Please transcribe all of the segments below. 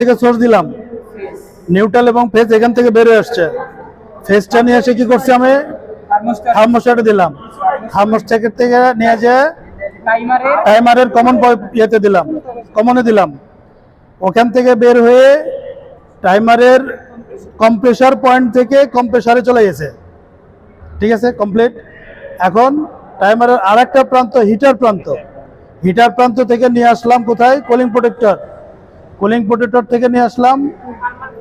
থেকে সোর্স দিলাম। নিউট্রাল এবং ফেস এখান থেকে বেরিয়ে আসছে। ফেসটা নিয়ে এসে কি করছি আমি? থার্মোস্ট্যাটে দিলাম। থার্মোস্ট্যাটের থেকে নিয়ে যেয়ে টাইমারের কমন ইয়েতে দিলাম। কমনে দিলাম। ওখান থেকে বের হয়ে টাইমারের কম্প্রেসার পয়েন্ট থেকে কম্প্রেসারে চলে গেছে। ঠিক আছে? কমপ্লিট এখন টাইমারের আরেকটা প্রান্ত হিটার প্রান্ত। হিটার প্রান্ত থেকে নিয়ে আসলাম কোথায়? কুলিং প্রোটেক্টর কুলিং প্রোটেক্টর থেকে নিয়ে আসলাম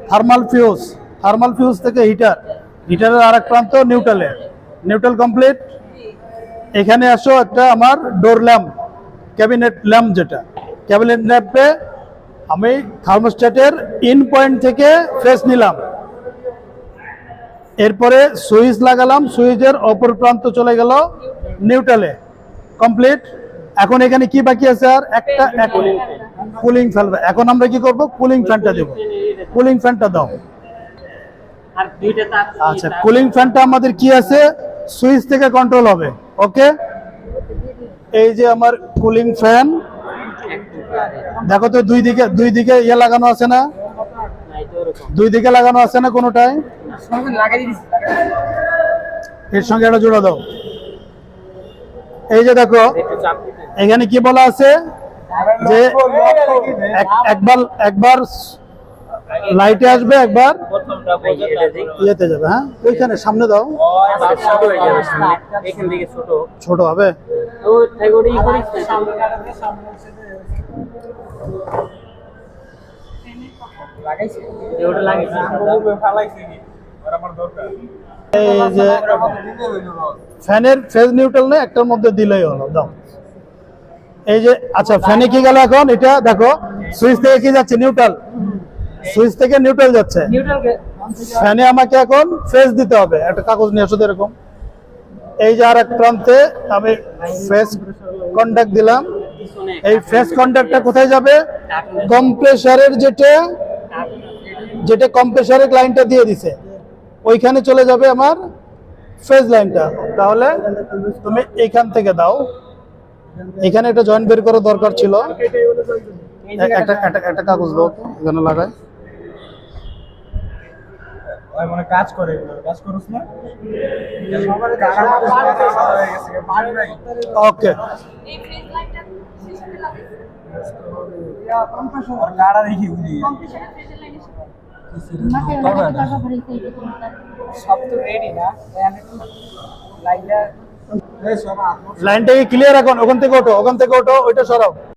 থার্মাল ফিউজ থার্মাল ফিউজ থেকে হিটার হিটারের আর এক প্রান্ত নিউট্রালে নিউট্রাল কমপ্লিট এখানে আসো একটা আমার ডোর ল্যাম্প ক্যাবিনেট ল্যাম্প যেটা। ক্যাবিনেট ল্যাম্পে আমি থার্মোস্ট্যাটের ইন পয়েন্ট থেকে ফ্রেশ নিলাম। এরপরে সুইচ লাগালাম, সুইচের অপর প্রান্ত চলে গেল নিউট্রালে কমপ্লিট এখন এখানে কি বাকি আছে আর? একটা। কুলিং ফ্যান এখন আমরা কি করব? কুলিং ফ্যানটা দেব। কুলিং ফ্যানটা দাও। আচ্ছা কুলিং ফ্যানটা আমাদের কি আছে? সুইচ থেকে কন্ট্রোল হবে। ওকে এই যে আমার কুলিং ফ্যান দেখো তো দুই দিকে দুই দিকে ইয়ে লাগানো আছে না? দুই দিকে লাগানো আছে না কোনোটাই এর সঙ্গে একটা জোড়া দাও। এই যে দেখো এখানে কি বলা আছে? যে একবার একবার লাইটে আসবে, একবার ইয়েতে যাবে হ্যাঁ? ওইখানে, সামনে দাও। ছোট হবে। ফ্যানের ফেজ নিউট্রাল না একটার মধ্যে দিলেই হলো, দাও। এই যে আচ্ছা ফ্যানে কি গেল এখন? এটা দেখো সুইচ থেকে কি যাচ্ছে? নিউট্রাল। সুইচ থেকে নিউট্রাল যাচ্ছে। ফ্যানে আমাকে এখন ফেজ দিতে হবে। একটা কাগজ নিয়ে আসো এরকম। এই যে আর এক প্রান্তে আমি ফেস কন্ট্যাক্ট দিলাম। এই ফেস কন্ট্যাক্টটা কোথায় যাবে? কম্প্রেসারের যেটা যেটা কম্প্রেসারের লাইনটা দিয়ে দিছে। ওইখানে চলে যাবে আমার ফেজ লাইনটা তাহলে তুমি এইখান থেকে দাও। এখানে একটা জয়েন্ট বের করার দরকার ছিল। একটা একটা একটা কাগজ দাও এখানে লাগাই। মানে কাজ করে কাজ করছ না? ওকে। সব তো রেডি না। লাইনটাকে ক্লিয়ার এখন? ওখান থেকে ওঠো ওখান থেকে ওঠো ওইটা সরাও।